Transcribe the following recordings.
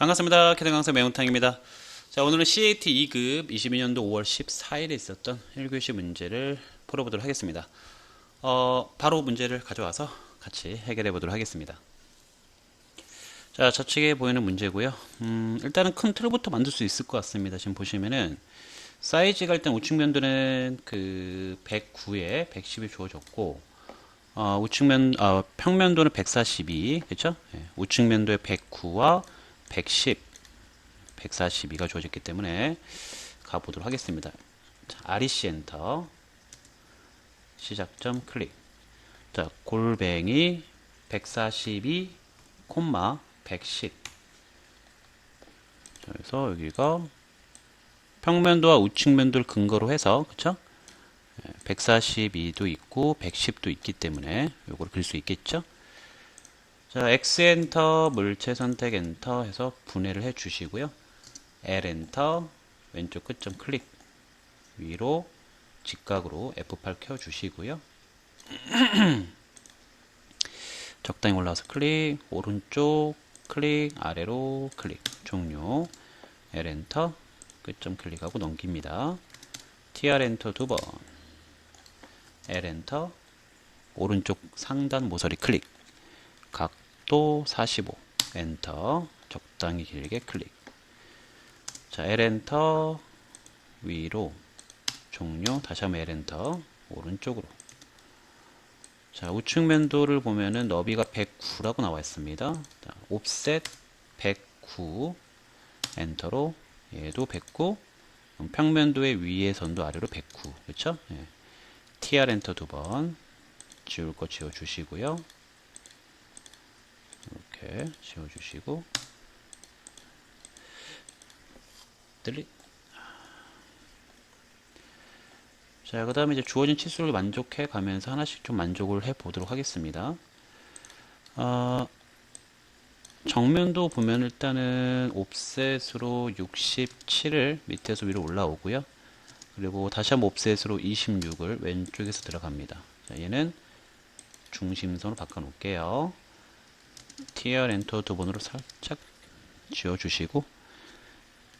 반갑습니다. 캐드 강사 매운탕입니다. 자, 오늘은 CAT 2급 22년도 5월 14일에 있었던 1교시 문제를 풀어보도록 하겠습니다. 어, 바로 문제를 가져와서 같이 해결해 보도록 하겠습니다. 자, 좌측에 보이는 문제고요. 음, 일단은 큰 틀부터 만들 수 있을 것 같습니다. 지금 보시면은 사이즈가 일단 우측 면도는 그 109에 110이 주어졌고 어, 우측면 어, 평면도는 142, 그렇죠? 예, 우측 면도의 109와 110, 142가 주어졌기 때문에 가보도록 하겠습니다. 자, REC 엔터 시작점 클릭. 자, 골뱅이 142, 콤마 110. 자, 그래서 여기가 평면도와 우측면도를 근거로 해서 그쵸? 142도 있고 110도 있기 때문에 요거를 그릴 수 있겠죠? 자, X 엔터, 물체 선택 엔터 해서 분해를 해 주시고요. L 엔터, 왼쪽 끝점 클릭 위로 직각으로 F8 켜 주시고요. 적당히 올라와서 클릭, 오른쪽 클릭, 아래로 클릭, 종료. L 엔터, 끝점 클릭하고 넘깁니다. TR 엔터 두 번. L 엔터, 오른쪽 상단 모서리 클릭. 각 도 45. 엔터. 적당히 길게 클릭. 자, L 엔터 위로 종료. 다시 한번 L 엔터 오른쪽으로. 자, 우측 면도를 보면은 너비가 109라고 나와 있습니다. 자, 옵셋 109 엔터로 얘도 109 평면도의 위에 선도 아래로 109 그렇죠? 예. TR 엔터 두 번 지울 거 지워 주시고요. 이렇게 지워 주시고 들리 자, 그 다음에 이제 주어진 치수를 만족해 가면서 하나씩 좀 만족을 해 보도록 하겠습니다. 어, 정면도 보면 일단은 옵셋으로 67을 밑에서 위로 올라오고요. 그리고 다시 한번 옵셋으로 26을 왼쪽에서 들어갑니다. 자, 얘는 중심선으로 바꿔 놓을게요. TR 엔터 두 번으로 살짝 지워 주시고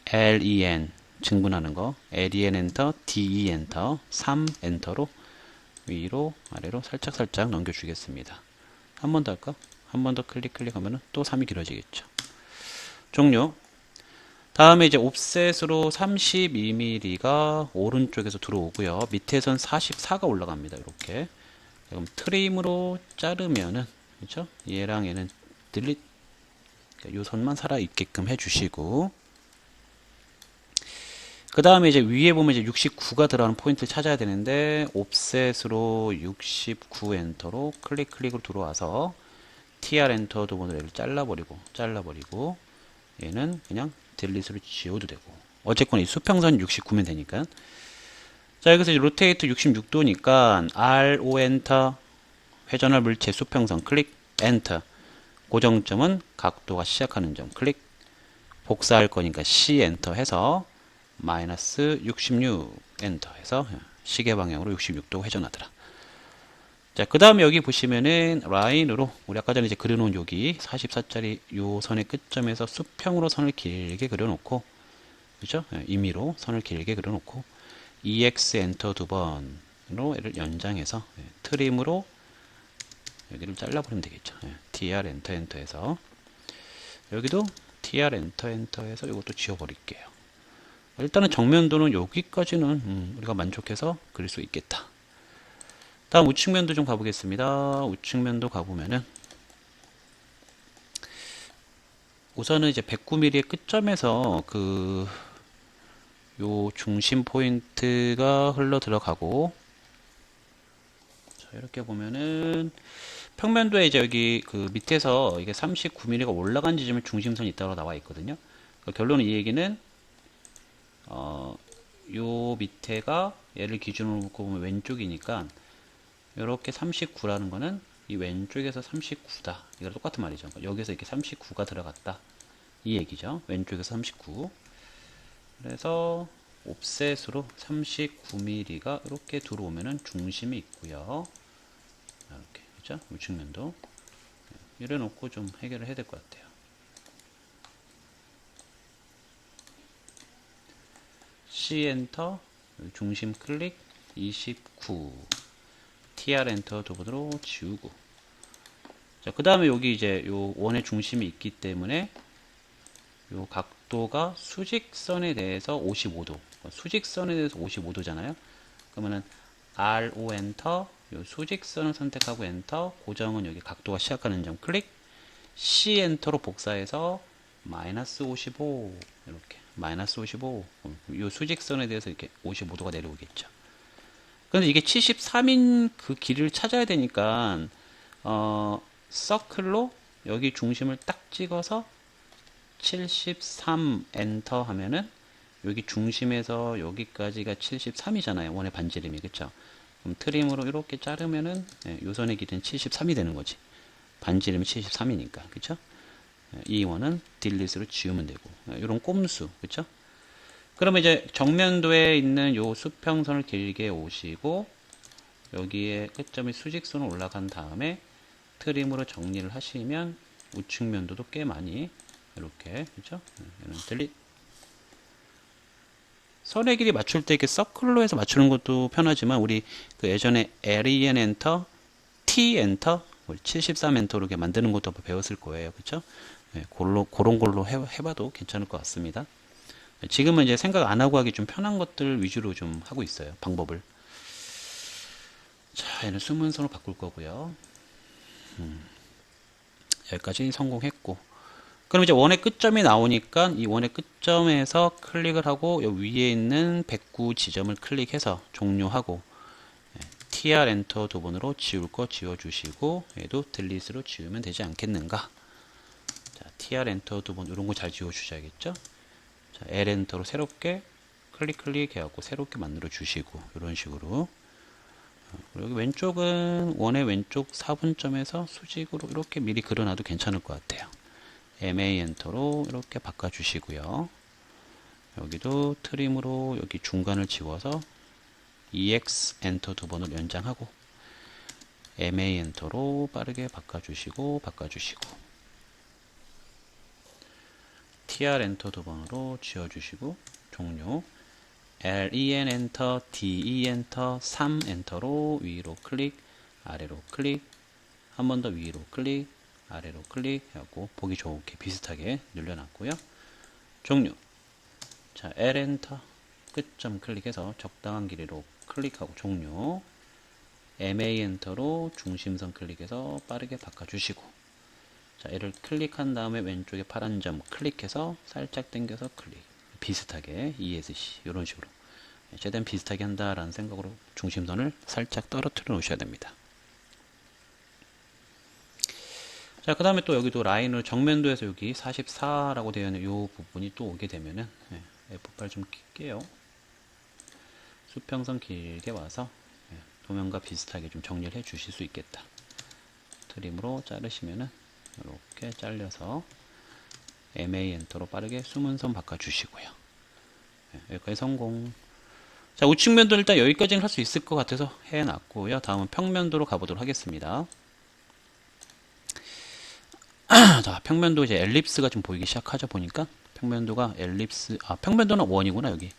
LEN 증분하는 거 LEN 엔터 DE 엔터 3 엔터로 위로 아래로 살짝 살짝 넘겨 주겠습니다. 한 번 더 할까? 한 번 더 클릭 클릭하면 또 3이 길어지겠죠. 종료. 다음에 이제 옵셋으로 32mm가 오른쪽에서 들어오고요. 밑에선 44가 올라갑니다. 이렇게. 그럼 트림으로 자르면은 그렇죠? 얘랑 얘는 들리 요 선만 살아 있게끔 해주시고. 그 다음에 이제 위에 보면 이제 69가 들어가는 포인트를 찾아야 되는데 옵셋으로 69 엔터로 클릭 클릭으로 들어와서 TR 엔터 얘를 잘라버리고 잘라버리고 얘는 그냥 딜리트로 지워도 되고. 어쨌거나 이 수평선 69면 되니까. 자 여기서 이제 로테이트 66도니까 RO 엔터 회전할 물체 수평선 클릭 엔터 고정점은 각도가 시작하는 점 클릭 복사할 거니까 C 엔터 해서 마이너스 66 엔터 해서 시계 방향으로 66도 회전하더라. 자, 그 다음에 여기 보시면은 라인으로 우리 아까 전에 이제 그려놓은 여기 44짜리 요 선의 끝점에서 수평으로 선을 길게 그려놓고 그죠? 임의로 선을 길게 그려놓고 EX 엔터 두 번으로 얘를 연장해서 트림으로 여기를 잘라버리면 되겠죠. TR 엔터 엔터 해서 여기도 TR 엔터 엔터 해서 이것도 지워버릴게요. 일단은 정면도는 여기까지는 음, 우리가 만족해서 그릴 수 있겠다. 다음 우측면도 좀 가보겠습니다. 우측면도 가보면은 우선은 이제 109mm의 끝점에서 그 요 중심 포인트가 흘러 들어가고 자 이렇게 보면은 평면도에 이제 여기 그 밑에서 이게 39mm가 올라간 지점에 중심선이 있다고 나와 있거든요. 그러니까 결론은 이 얘기는 어, 요 밑에가 얘를 기준으로 놓고 보면 왼쪽이니까 이렇게 39라는 거는 이 왼쪽에서 39다. 이거 똑같은 말이죠. 그러니까 여기서 이렇게 39가 들어갔다. 이 얘기죠. 왼쪽에서 39. 그래서 옵셋으로 39mm가 이렇게 들어오면은 중심이 있고요. 있죠. 우측 면도. 네, 이래 놓고 좀 해결을 해야 될 것 같아요. C 엔터, 중심 클릭, 29. TR 엔터 도구로 지우고. 자, 그 다음에 여기 이제 요 원의 중심이 있기 때문에 요 각도가 수직선에 대해서 55도. 그러니까 수직선에 대해서 55도잖아요. 그러면은 RO 엔터, 수직선을 선택하고 엔터 고정은 여기 각도가 시작하는 점 클릭 C 엔터로 복사해서 마이너스 55 이렇게 마이너스 55요 수직선에 대해서 이렇게 55도가 내려오겠죠 근데 이게 73인 그 길이를 찾아야 되니까 어 서클로 여기 중심을 딱 찍어서 73 엔터 하면은 여기 중심에서 여기까지가 73이잖아요. 원의 반지름이. 그쵸? 그럼 트림으로 이렇게 자르면은 예, 요 선의 길이는 73이 되는 거지. 반지름이 73이니까. 그쵸? 예, 이 원은 딜리스로 지우면 되고. 이런 꼼수. 그쵸? 그러면 이제 정면도에 있는 요 수평선을 길게 오시고 여기에 끝점이 수직선으로 올라간 다음에 트림으로 정리를 하시면 우측면도도 꽤 많이 이렇게 그죠? 얘는 델릿 선의 길이 맞출 때 이렇게 서클로 해서 맞추는 것도 편하지만 우리 그 예전에 LEN 엔터, T 엔터, 73 엔터로 이렇게 만드는 것도 배웠을 거예요. 그쵸? 네, 골로, 그런 걸로 해, 해봐도 괜찮을 것 같습니다. 지금은 이제 생각 안 하고 하기 좀 편한 것들 위주로 좀 하고 있어요. 방법을. 자, 얘는 숨은 선으로 바꿀 거고요. 음, 여기까지 성공했고. 그럼 이제 원의 끝점이 나오니까 이 원의 끝점에서 클릭을 하고 여 위에 있는 109 지점을 클릭해서 종료하고 예, TR 엔터 두 번으로 지울 거 지워 주시고 얘도 딜리트로 지우면 되지 않겠는가? 자, TR 엔터 두번 이런 거 잘 지워 주셔야겠죠? 자, L 엔터로 새롭게 클릭 클릭 해갖고 새롭게 만들어 주시고 이런 식으로. 어, 여기 왼쪽은 원의 왼쪽 4분점에서 수직으로 이렇게 미리 그려놔도 괜찮을 것 같아요 MA 엔터로 이렇게 바꿔주시고요. 여기도 트림으로 여기 중간을 지워서 EX 엔터 두 번을 연장하고 MA 엔터로 빠르게 바꿔주시고 바꿔주시고 TR 엔터 두 번으로 지워주시고 종료 LEN 엔터, DE 엔터, 3 엔터로 위로 클릭, 아래로 클릭, 한 번 더 위로 클릭, 아래로 클릭하고 보기 좋게 비슷하게 늘려놨고요. 종료. 자, L 엔터 끝점 클릭해서 적당한 길이로 클릭하고 종료. MA 엔터로 중심선 클릭해서 빠르게 바꿔주시고 자, 얘를 클릭한 다음에 왼쪽에 파란 점 클릭해서 살짝 당겨서 클릭. 비슷하게 ESC 이런 식으로 최대한 비슷하게 한다라는 생각으로 중심선을 살짝 떨어뜨려 놓으셔야 됩니다. 자, 그 다음에 또 여기도 라인을 정면도에서 여기 44라고 되어 있는 이 부분이 또 오게 되면은, 예, F8 좀 낄게요. 수평선 길게 와서, 예, 도면과 비슷하게 좀 정리를 해 주실 수 있겠다. 트림으로 자르시면은, 이렇게 잘려서, MA 엔터로 빠르게 숨은 선 바꿔주시고요. 예, 여기까지 성공. 자, 우측면도 일단 여기까지는 할 수 있을 것 같아서 해놨고요. 다음은 평면도로 가보도록 하겠습니다. 자, 평면도 이제 엘립스가 좀 보이기 시작하죠. 보니까 평면도가 엘립스, 아, 평면도는 원이구나, 여기.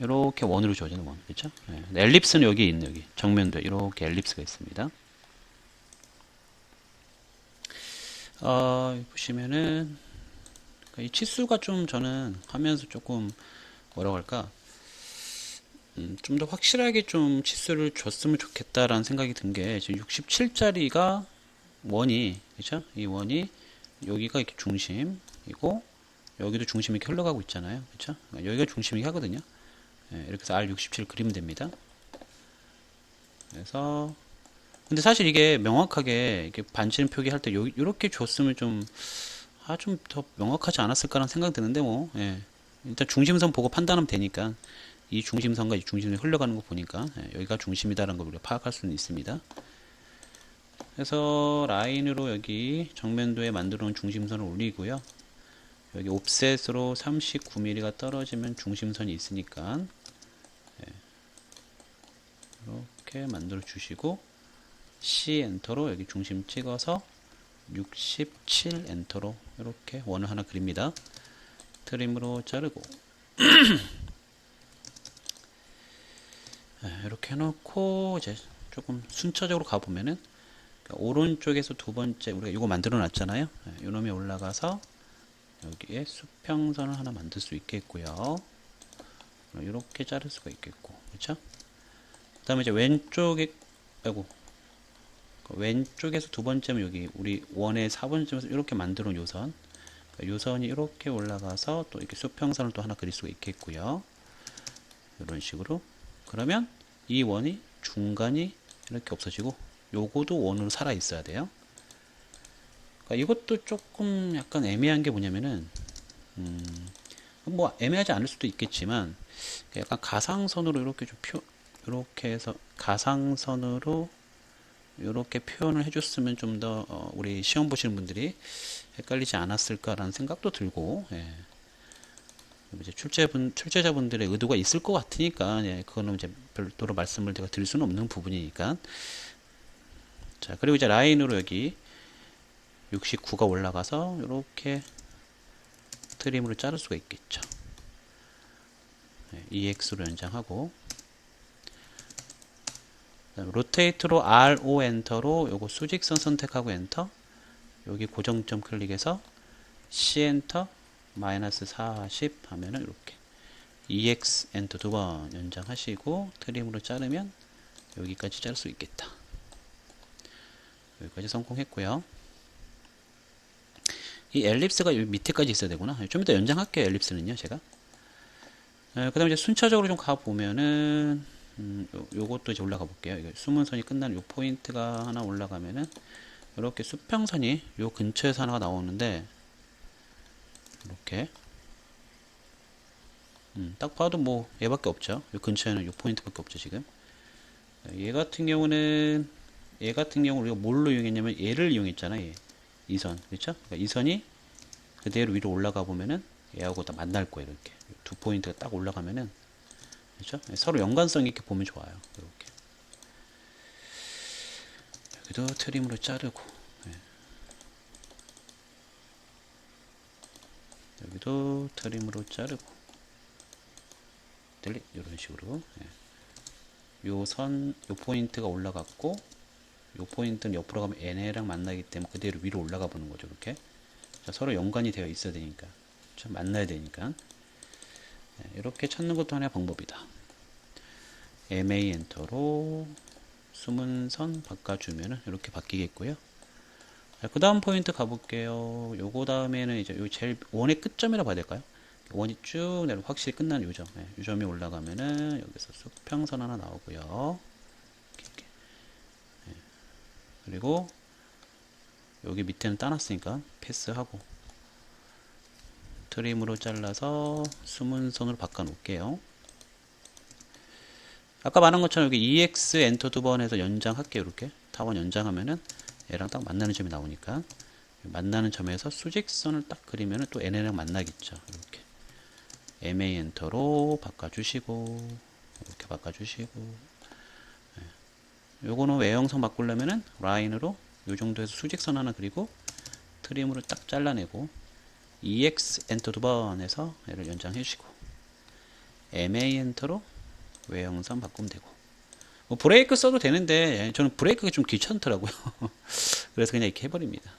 이렇게 원으로 주어지는 원, 그렇죠? 네. 엘립스는 여기 있는 여기 정면도 이렇게 엘립스가 있습니다. 어, 보시면은 이 치수가 좀 저는 하면서 조금 뭐라고 할까 음, 좀 더 확실하게 좀 치수를 줬으면 좋겠다라는 생각이 든 게 지금 67짜리가 원이 그죠? 이 원이 여기가 이렇게 중심이고 여기도 중심이 이렇게 흘러가고 있잖아요. 그렇죠? 여기가 중심이 하거든요. 네, 이렇게 해서 R67 그리면 됩니다. 그래서 근데 사실 이게 명확하게 이렇게 반지름 표기할 때 이렇게 줬으면 좀 아 좀 더 명확하지 않았을까라는 생각 드는데 뭐 예. 일단 중심선 보고 판단하면 되니까 이 중심선과 이 중심선이 흘러가는 거 보니까 예, 여기가 중심이다라는 걸 우리가 파악할 수는 있습니다. 그래서 라인으로 여기 정면도에 만들어 놓은 중심선을 올리고요. 여기 옵셋으로 39mm가 떨어지면 중심선이 있으니까 예. 이렇게 만들어 주시고 C 엔터로 여기 중심 찍어서 67 엔터로 이렇게 원을 하나 그립니다. 트림으로 자르고 네, 이렇게 해놓고 이제 조금 순차적으로 가보면은 그러니까 오른쪽에서 두 번째 우리가 이거 만들어 놨잖아요. 네, 요놈이 올라가서 여기에 수평선을 하나 만들 수 있겠고요. 이렇게 자를 수가 있겠고, 그렇죠? 그다음에 이제 왼쪽에 아이고 그 왼쪽에서 두 번째면 여기 우리 원의 4번째에서 이렇게 만들어 놓은 요선 그러니까 요선이 이렇게 올라가서 또 이렇게 수평선을 또 하나 그릴 수가 있겠고요. 이런 식으로 그러면 이 원이 중간이 이렇게 없어지고 요거도 원으로 살아 있어야 돼요. 그러니까 이것도 조금 약간 애매한 게 뭐냐면은 음, 뭐 애매하지 않을 수도 있겠지만 약간 가상선으로 이렇게 좀 표, 이렇게 해서 가상선으로 이렇게 표현을 해줬으면 좀더 어, 우리 시험 보시는 분들이 헷갈리지 않았을까라는 생각도 들고 예. 이제 출제분 출제자분들의 의도가 있을 것 같으니까 예, 그거는 이제 별도로 말씀을 제가 드릴 수는 없는 부분이니까 자 그리고 이제 라인으로 여기 69가 올라가서 이렇게 트림으로 자를 수가 있겠죠. 네, EX로 연장하고 로테이트로 RO 엔터로 요거 수직선 선택하고 엔터 여기 고정점 클릭해서 C 엔터 마이너스 40 하면은 이렇게 EX 엔터 두 번 연장하시고 트림으로 자르면 여기까지 자를 수 있겠다. 여기까지 성공했고요. 이 엘립스가 여기 밑에까지 있어야 되구나. 좀 이따 연장할게요. 엘립스는요, 제가. 그 다음에 이제 순차적으로 좀 가보면은, 음, 요, 요것도 이제 올라가 볼게요. 이거 수문선이 끝나는 요 포인트가 하나 올라가면은, 이렇게 수평선이 요 근처에서 하나가 나오는데, 이렇게. 음, 딱 봐도 뭐, 얘밖에 없죠. 요 근처에는 요 포인트밖에 없죠, 지금. 얘 같은 경우는, 얘 같은 경우 우리가 뭘로 이용했냐면, 얘를 이용했잖아요. 얘. 이 선, 그렇죠? 그러니까 이 선이 그대로 위로 올라가 보면은 얘하고 다 만날 거예요. 이렇게 두 포인트가 딱 올라가면은 그렇죠? 서로 연관성 있게 보면 좋아요. 이렇게 여기도 트림으로 자르고 예. 여기도 트림으로 자르고 이런 식으로 예. 요선 요 포인트가 올라갔고 요 포인트는 옆으로 가면 NA랑 만나기 때문에 그대로 위로 올라가 보는 거죠. 이렇게 자, 서로 연관이 되어 있어야 되니까 자, 만나야 되니까 네, 이렇게 찾는 것도 하나의 방법이다. MA 엔터로 숨은 선 바꿔주면은 이렇게 바뀌겠고요. 그 다음 포인트 가볼게요. 요거 다음에는 이제 요 제일 원의 끝점이라 봐야 될까요? 원이 쭉 내려 확실히 끝난 요점. 네, 요점이 올라가면은 여기서 수평선 하나 나오고요. 그리고 여기 밑에는 따놨으니까 패스하고 트림으로 잘라서 숨은 선으로 바꿔 놓을게요. 아까 말한 것처럼 여기 EX 엔터 두 번 해서 연장할게요. 이렇게 타원 연장하면은 얘랑 딱 만나는 점이 나오니까 만나는 점에서 수직선을 딱 그리면은 또 NL랑 만나겠죠. 이렇게 MA 엔터로 바꿔주시고 이렇게 바꿔주시고 네. 요거는 외형성 바꾸려면은 라인으로 요 정도에서 수직선 하나 그리고 트림으로 딱 잘라내고 EX 엔터 두 번 해서 얘를 연장해 주시고 MA 엔터로 외형선 바꾸면 되고. 뭐 브레이크 써도 되는데 저는 브레이크가 좀 귀찮더라고요. 그래서 그냥 이렇게 해버립니다.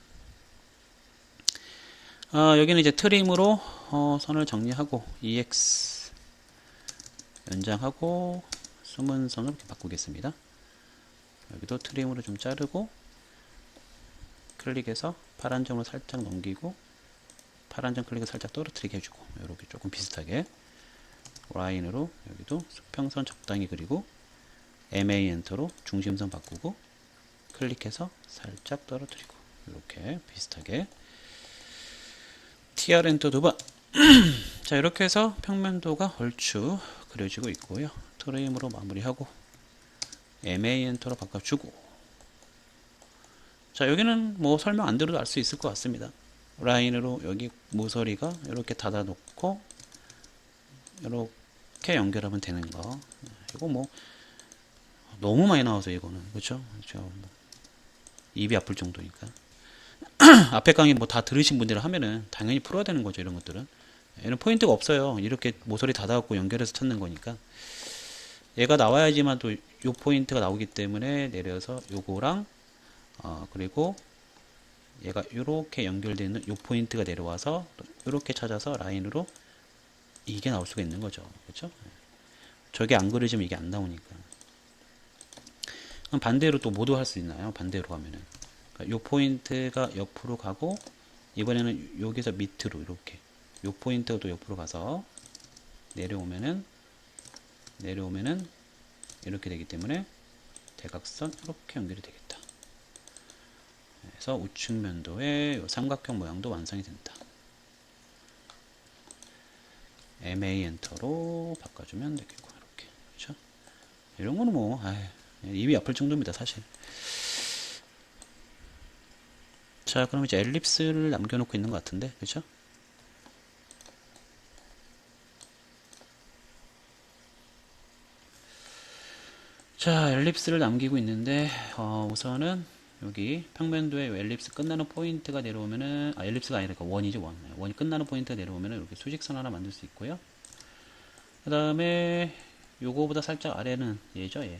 어, 여기는 이제 트림으로 어, 선을 정리하고 EX 연장하고 숨은 선으로 바꾸겠습니다 여기도 트림으로 좀 자르고 클릭해서 파란 점으로 살짝 넘기고 파란 점 클릭을 살짝 떨어뜨리게 해주고 이렇게 조금 비슷하게 라인으로 여기도 수평선 적당히 그리고 MA 엔터로 중심선 바꾸고 클릭해서 살짝 떨어뜨리고 이렇게 비슷하게 TR 엔터 두번. 자 이렇게 해서 평면도가 얼추 그려지고 있고요. 트레임으로 마무리하고 MA 엔터로 바꿔주고. 자 여기는 뭐 설명 안 들어도 알 수 있을 것 같습니다. 라인으로 여기 모서리가 이렇게 닫아 놓고 이렇게 연결하면 되는 거. 이거 뭐 너무 많이 나와서 이거는. 그렇죠 뭐 입이 아플 정도니까. 앞에 강의 뭐 다 들으신 분들은 하면은 당연히 풀어야 되는 거죠 이런 것들은. 얘는 포인트가 없어요. 이렇게 모서리 닫아갖고 연결해서 찾는 거니까 얘가 나와야지만 또 요 포인트가 나오기 때문에 내려서 요거랑 어 그리고 얘가 요렇게 연결되어 있는 요 포인트가 내려와서 또 요렇게 찾아서 라인으로 이게 나올 수가 있는 거죠. 그렇죠? 저게 안 그려지면 이게 안 나오니까. 그럼 반대로 또 뭐도 할수 있나요? 반대로 가면은. 그러니까 요 포인트가 옆으로 가고 이번에는 여기서 밑으로 이렇게 요 포인트가 또 옆으로 가서 내려오면은 내려오면은 이렇게 되기 때문에 대각선 이렇게 연결이 되겠다. 그래서 우측 면도의 요 삼각형 모양도 완성이 된다. MA 엔터로 바꿔주면 되겠고 이렇게 그렇죠? 이런 거는 뭐 아유, 입이 아플 정도입니다 사실. 자 그럼 이제 엘립스를 남겨놓고 있는 것 같은데 그렇죠? 자 엘립스를 남기고 있는데 어, 우선은 여기 평면도에 엘립스 끝나는 포인트가 내려오면은 아 엘립스가 아니라 그 원이죠 원. 원이 끝나는 포인트가 내려오면은 이렇게 수직선 하나 만들 수 있고요. 그 다음에 요거보다 살짝 아래는 얘죠 얘.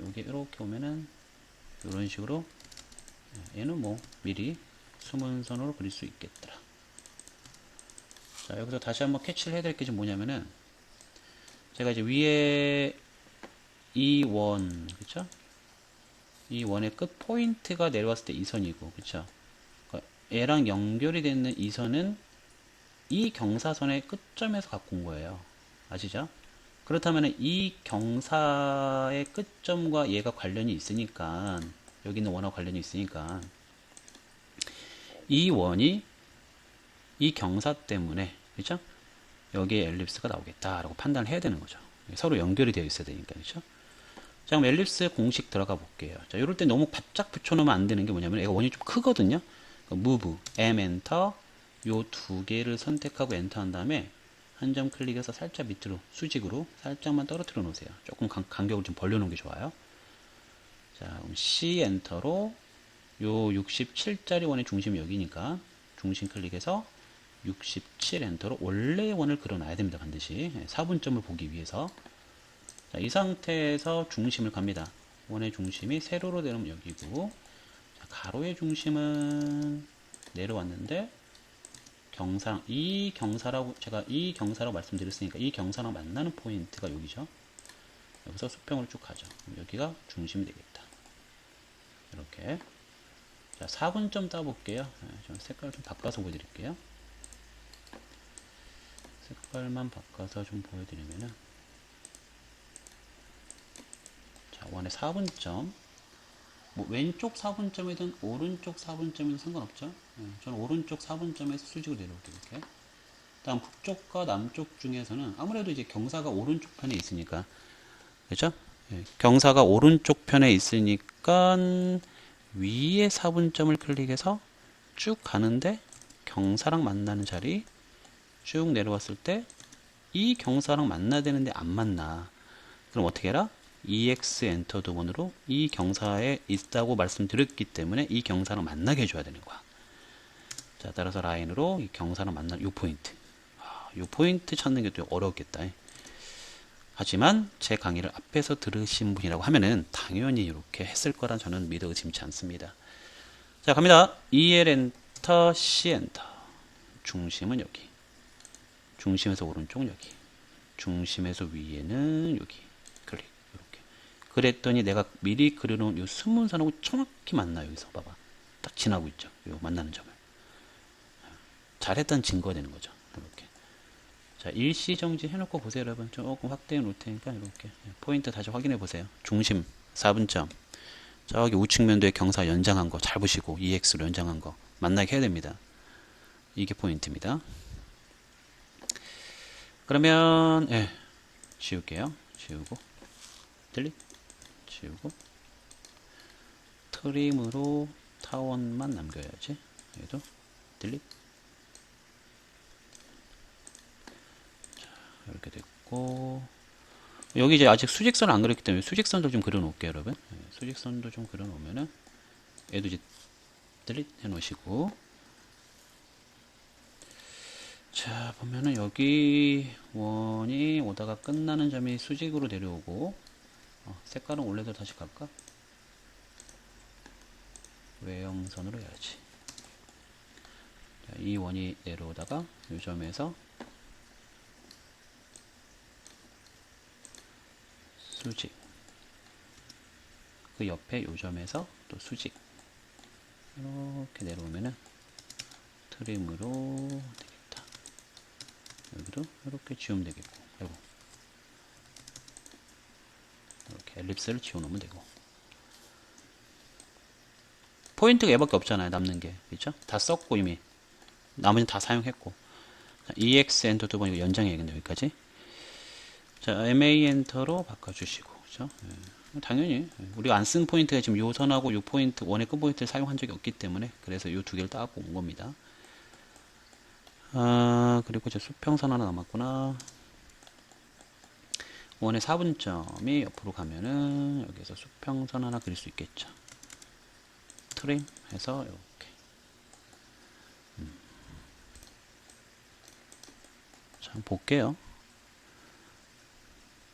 요게 이렇게 오면은 이런 식으로 얘는 뭐 미리 숨은 선으로 그릴 수 있겠더라. 자 여기서 다시 한번 캐치를 해야 될 게 좀 뭐냐면은 제가 이제 위에 이 원, 그쵸? 이 원의 끝 포인트가 내려왔을 때 이 선이고, 그쵸? 그러니까 얘랑 연결이 되는 이 선은 이 경사선의 끝점에서 갖고 온 거예요. 아시죠? 그렇다면 이 경사의 끝점과 얘가 관련이 있으니까, 여기 있는 원하고 관련이 있으니까, 이 원이 이 경사 때문에, 그쵸? 여기에 엘립스가 나오겠다라고 판단을 해야 되는 거죠. 서로 연결이 되어 있어야 되니까, 그쵸? 자, 그럼 엘립스 공식 들어가 볼게요. 자, 이럴 때 너무 바짝 붙여놓으면 안 되는 게 뭐냐면, 얘가 원이 좀 크거든요. move, m 엔터, 요 두 개를 선택하고 엔터 한 다음에, 한 점 클릭해서 살짝 밑으로, 수직으로 살짝만 떨어뜨려 놓으세요. 조금 간, 간격을 좀 벌려놓은 게 좋아요. 자, 그럼 C 엔터로, 요 67짜리 원의 중심이 여기니까, 중심 클릭해서, 67 엔터로 원래의 원을 그려놔야 됩니다. 반드시. 4분점을 보기 위해서. 자, 이 상태에서 중심을 갑니다. 원의 중심이 세로로 되면 여기고 자, 가로의 중심은 내려왔는데 경사랑 이 경사라고 제가 이 경사라고 말씀드렸으니까 이 경사랑 만나는 포인트가 여기죠. 여기서 수평으로 쭉 가죠. 여기가 중심이 되겠다. 이렇게 자 4분점 따볼게요. 좀 색깔 좀 바꿔서 보여드릴게요. 색깔만 바꿔서 좀 보여드리면은 자, 원의 4분점. 뭐 왼쪽 4분점이든 오른쪽 4분점이든 상관없죠. 예, 저는 오른쪽 4분점에서 수직으로 내려올게요. 이렇게. 다음 북쪽과 남쪽 중에서는 아무래도 이제 경사가 오른쪽 편에 있으니까 그렇죠? 예, 경사가 오른쪽 편에 있으니까 위에 4분점을 클릭해서 쭉 가는데 경사랑 만나는 자리 쭉 내려왔을 때 이 경사랑 만나야 되는데 안 만나. 그럼 어떻게 해라? EX 엔터 두 번으로 이 경사에 있다고 말씀드렸기 때문에 이 경사랑 만나게 해줘야 되는 거야. 자, 따라서 라인으로 이 경사랑 만나는 요 포인트. 아, 요 포인트 찾는 게 또 어렵겠다. 하지만 제 강의를 앞에서 들으신 분이라고 하면은 당연히 이렇게 했을 거란 저는 믿어 의심치 않습니다. 자, 갑니다. EL 엔터, C 엔터. 중심은 여기. 중심에서 오른쪽 여기. 중심에서 위에는 여기. 그랬더니 내가 미리 그려놓은 이 숨은선하고 정확히 만나요. 여기서 봐봐. 딱 지나고 있죠. 요 만나는 점을. 잘했다는 증거가 되는 거죠. 이렇게. 자, 일시정지 해놓고 보세요, 여러분. 조금 확대해 놓을 테니까 이렇게 포인트 다시 확인해 보세요. 중심 4분점. 저기 우측 면도의 경사 연장한 거 잘 보시고 EX로 연장한 거 만나게 해야 됩니다. 이게 포인트입니다. 그러면 예, 지울게요. 지우고 딜릿 지우고 트림으로 타원만 남겨야지. 얘도 딜릿 자, 이렇게 됐고 여기 이제 아직 수직선을 안 그렸기 때문에 수직선도 좀 그려 놓을게요, 여러분. 예, 수직선도 좀 그려 놓으면은 얘도 이제 딜릿 해 놓으시고 자, 보면은 여기 원이 오다가 끝나는 점이 수직으로 내려오고, 어, 색깔은 원래대로 다시 갈까? 외형선으로 해야지. 자, 이 원이 내려오다가 이 점에서 수직. 그 옆에 요 점에서 또 수직. 이렇게 내려오면은 트림으로 되겠다. 여기도 이렇게 지우면 되겠고. 아이고. 엘립스를 지워놓으면 되고. 포인트가 얘밖에 없잖아요. 남는 게. 그죠? 다 썼고 이미. 나머지는 다 사용했고. 자, EX 엔터 두번 이거 연장해야겠네 여기까지. 자, MA 엔터로 바꿔주시고. 그죠? 예. 당연히 우리가 안 쓴 포인트가 지금 요 선하고 요 포인트 원의 끝 포인트를 사용한 적이 없기 때문에 그래서 요 두 개를 따갖고 온 겁니다. 아 그리고 이제 수평선 하나 남았구나. 원의 4분점이 옆으로 가면은 여기서 수평선 하나 그릴 수 있겠죠. 트림 해서 이렇게. 음. 자, 볼게요.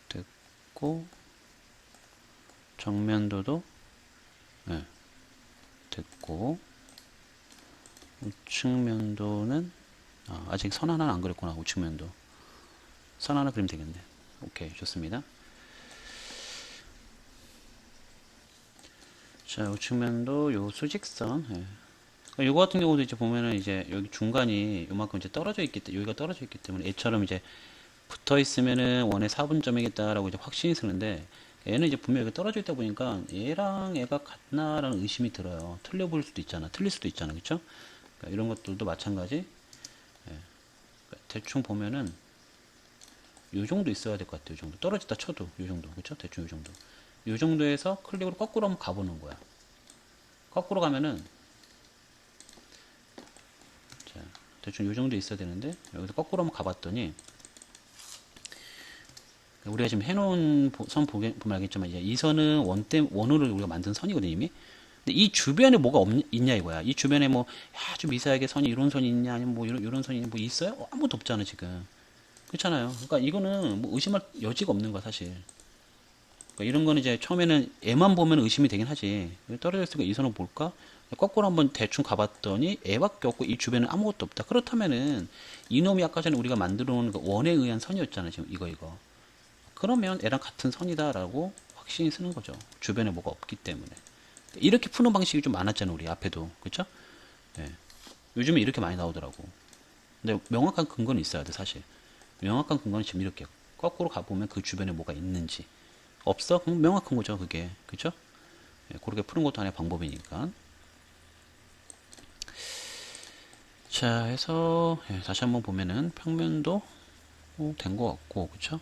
됐고. 정면도도 네, 됐고 우측면도는 아, 직선 하나는 안 그렸구나 우측면도 선 하나 그리면 되겠네 오케이 좋습니다 자 우측면도 요 수직선 예. 그러니까 요거 같은 경우도 이제 보면은 이제 여기 중간이 요만큼 이제 떨어져 있기 때문에 여기가 떨어져 있기 때문에 얘처럼 이제 붙어 있으면은 원의 4분점이겠다라고 이제 확신이 드는데 얘는 이제 분명히 여기 떨어져 있다 보니까 얘랑 얘가 같나라는 의심이 들어요. 틀려 보일 수도 있잖아. 틀릴 수도 있잖아. 그쵸? 그러니까 이런 것들도 마찬가지. 예. 그러니까 대충 보면은 요 정도 있어야 될 것 같아요. 요 정도. 떨어졌다 쳐도 요 정도. 그쵸? 대충 요 정도. 요 정도에서 클릭으로 거꾸로 한번 가보는 거야. 거꾸로 가면은 자, 대충 요 정도 있어야 되는데 여기서 거꾸로 한번 가봤더니 우리가 지금 해놓은 보- 선 보게, 보면 알겠지만 이제 이 선은 원 때, 원으로 우리가 만든 선이거든요 이미 근데 이 주변에 뭐가 없, 있냐 이거야 이 주변에 뭐 아주 미세하게 선이 이런 선이 있냐 아니면 뭐 이런, 이런 선이 뭐 있어요? 어, 아무것도 없잖아 지금 그렇잖아요 그러니까 이거는 뭐 의심할 여지가 없는 거야 사실 그러니까 이런 거는 이제 처음에는 애만 보면 의심이 되긴 하지 떨어져 있으니까 이 선을 볼까? 거꾸로 한번 대충 가봤더니 애밖에 없고 이 주변에 아무것도 없다 그렇다면은 이놈이 아까 전에 우리가 만들어 놓은 그 원에 의한 선이었잖아 지금 이거 이거 그러면 애랑 같은 선이다라고 확신이 쓰는 거죠. 주변에 뭐가 없기 때문에. 이렇게 푸는 방식이 좀 많았잖아요, 우리 앞에도. 그쵸? 예. 요즘에 이렇게 많이 나오더라고. 근데 명확한 근거는 있어야 돼, 사실. 명확한 근거는 지금 이렇게 거꾸로 가보면 그 주변에 뭐가 있는지. 없어? 그럼 명확한 거죠, 그게. 그쵸? 예, 그렇게 푸는 것도 하나의 방법이니까. 자, 해서, 예, 다시 한번 보면은 평면도 어, 된것 같고, 그쵸?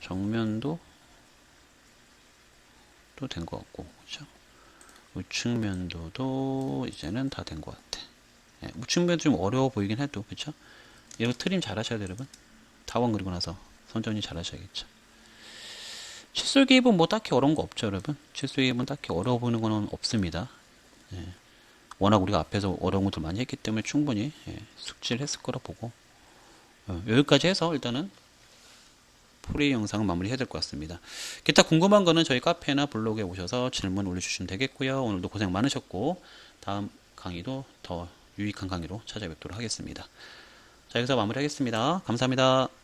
정면도 또 된 것 같고 그렇죠? 우측면도도 이제는 다 된 것 같아. 예, 우측면도 좀 어려워 보이긴 해도 그렇죠? 이거 트림 잘 하셔야 돼요, 여러분. 다원 그리고 나서 선정리 잘 하셔야겠죠. 칫솔 기입은 뭐 딱히 어려운 거 없죠, 여러분. 칫솔 기입은 딱히 어려워 보이는 거는 없습니다. 예. 워낙 우리가 앞에서 어려운 것들 많이 했기 때문에 충분히 예, 숙지를 했을 거라 보고 어, 여기까지 해서 일단은 프리 영상을 마무리해야 될 것 같습니다. 기타 궁금한 거는 저희 카페나 블로그에 오셔서 질문 올려주시면 되겠고요. 오늘도 고생 많으셨고 다음 강의도 더 유익한 강의로 찾아뵙도록 하겠습니다. 자 여기서 마무리하겠습니다. 감사합니다.